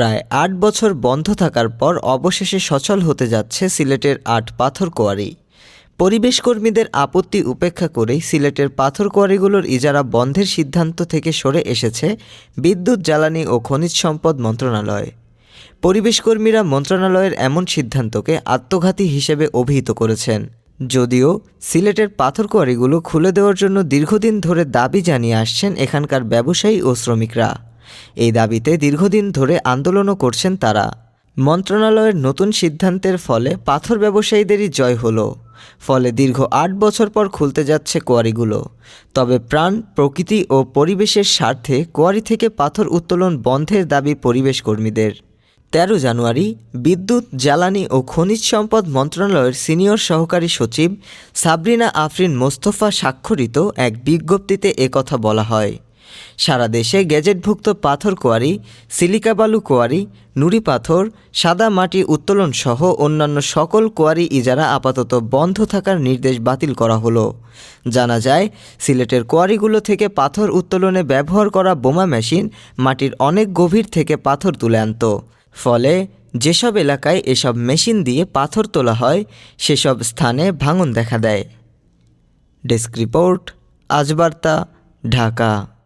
প্রায় আট বছর বন্ধ থাকার পর অবশেষে সচল হতে যাচ্ছে সিলেটের আট পাথর কোয়ারি। পরিবেশ কর্মীদের আপত্তি উপেক্ষা করেই সিলেটের পাথর কোয়ারিগুলোর ইজারা বন্ধের সিদ্ধান্ত থেকে সরে এসেছে বিদ্যুৎ, জ্বালানি ও খনিজ সম্পদ মন্ত্রণালয়। পরিবেশকর্মীরা মন্ত্রণালয়ের এমন সিদ্ধান্তকে আত্মঘাতী হিসেবে অভিহিত করেছেন। যদিও সিলেটের পাথর কোয়ারিগুলো খুলে দেওয়ার জন্য দীর্ঘদিন ধরে দাবি জানিয়ে আসছেন এখানকার ব্যবসায়ী ও শ্রমিকরা। এই দাবিতে দীর্ঘদিন ধরে আন্দোলনও করছেন তারা। মন্ত্রণালয়ের নতুন সিদ্ধান্তের ফলে পাথর ব্যবসায়ীদেরই জয় হলো। ফলে দীর্ঘ আট বছর পর খুলতে যাচ্ছে কোয়ারিগুলো। তবে প্রাণ, প্রকৃতি ও পরিবেশের স্বার্থে কোয়ারি থেকে পাথর উত্তোলন বন্ধের দাবি পরিবেশ কর্মীদের। তেরো জানুয়ারি, বিদ্যুৎ, জ্বালানি ও খনিজ সম্পদ মন্ত্রণালয়ের সিনিয়র সহকারী সচিব সাবরিনা আফরিন মোস্তফা স্বাক্ষরিত এক বিজ্ঞপ্তিতে একথা বলা হয়। সারা দেশে গেজেটভুক্ত পাথর কোয়ারি, সিলিকা বালু কোয়ারি, নুড়ি পাথর, সাদা মাটি উত্তোলন সহ অন্যান্য সকল কোয়ারি ইজারা আপাতত বন্ধ থাকার নির্দেশ বাতিল করা হলো। জানা যায়, সিলেটের কোয়ারিগুলো থেকে পাথর উত্তোলনে ব্যবহার করা বোমা মেশিন মাটির অনেক গভীর থেকে পাথর তুলে আনতো। ফলে, যেসব এলাকায় এসব মেশিন দিয়ে পাথর তোলা হয়, সেসব স্থানে ভাঙন দেখা দেয়। Desk report, Ajbarta, Dhaka.